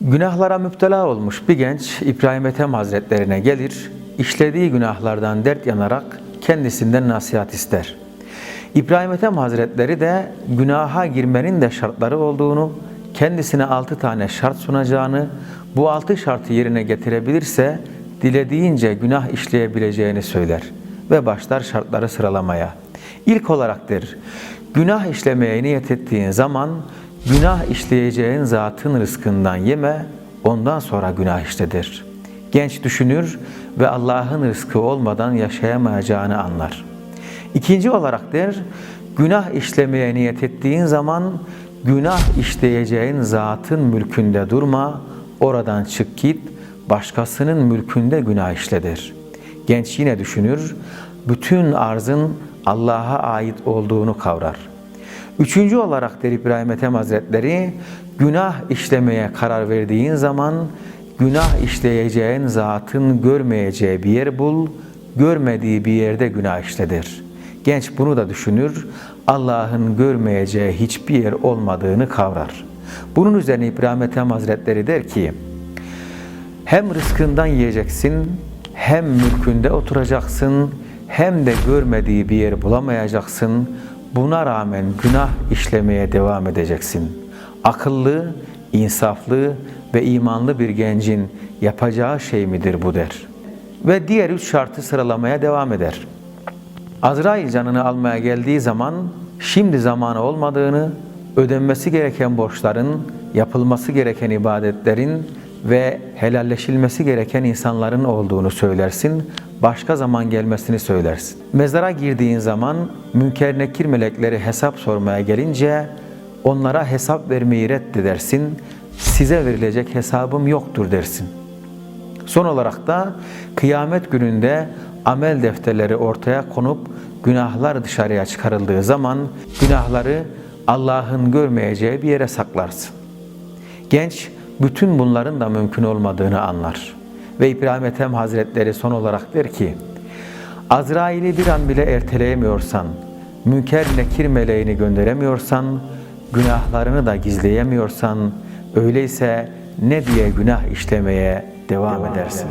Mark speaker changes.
Speaker 1: Günahlara müptela olmuş bir genç İbrahim Ethem Hazretlerine gelir, işlediği günahlardan dert yanarak kendisinden nasihat ister. İbrahim Ethem Hazretleri de günaha girmenin de şartları olduğunu, kendisine altı tane şart sunacağını, bu altı şartı yerine getirebilirse dilediğince günah işleyebileceğini söyler ve başlar şartları sıralamaya. İlk olarak der, günah işlemeye niyet ettiğin zaman günah işleyeceğin zatın rızkından yeme, ondan sonra günah işledir. Genç düşünür ve Allah'ın rızkı olmadan yaşayamayacağını anlar. İkinci olarak der, günah işlemeye niyet ettiğin zaman günah işleyeceğin zatın mülkünde durma, oradan çık git, başkasının mülkünde günah işledir. Genç yine düşünür, bütün arzın Allah'a ait olduğunu kavrar. Üçüncü olarak der İbrahim Ethem Hazretleri, günah işlemeye karar verdiğin zaman günah işleyeceğin zatın görmeyeceği bir yer bul, görmediği bir yerde günah işledir. Genç bunu da düşünür, Allah'ın görmeyeceği hiçbir yer olmadığını kavrar. Bunun üzerine İbrahim Ethem Hazretleri der ki, hem rızkından yiyeceksin, hem mülkünde oturacaksın, hem de görmediği bir yer bulamayacaksın. Buna rağmen günah işlemeye devam edeceksin. Akıllı, insaflı ve imanlı bir gencin yapacağı şey midir bu der. Ve diğer üç şartı sıralamaya devam eder. Azrail canını almaya geldiği zaman şimdi zamanı olmadığını, ödenmesi gereken borçların, yapılması gereken ibadetlerin ve helalleşilmesi gereken insanların olduğunu söylersin. Başka zaman gelmesini söylersin. Mezara girdiğin zaman münker nekir melekleri hesap sormaya gelince onlara hesap vermeyi reddedersin. Size verilecek hesabım yoktur dersin. Son olarak da kıyamet gününde amel defterleri ortaya konup günahlar dışarıya çıkarıldığı zaman günahları Allah'ın görmeyeceği bir yere saklarsın. Genç bütün bunların da mümkün olmadığını anlar. Ve İbrahim Ethem Hazretleri son olarak der ki, Azrail'i bir an bile erteleyemiyorsan, münker nekir meleğini gönderemiyorsan, günahlarını da gizleyemiyorsan, öyleyse ne diye günah işlemeye devam, edersin.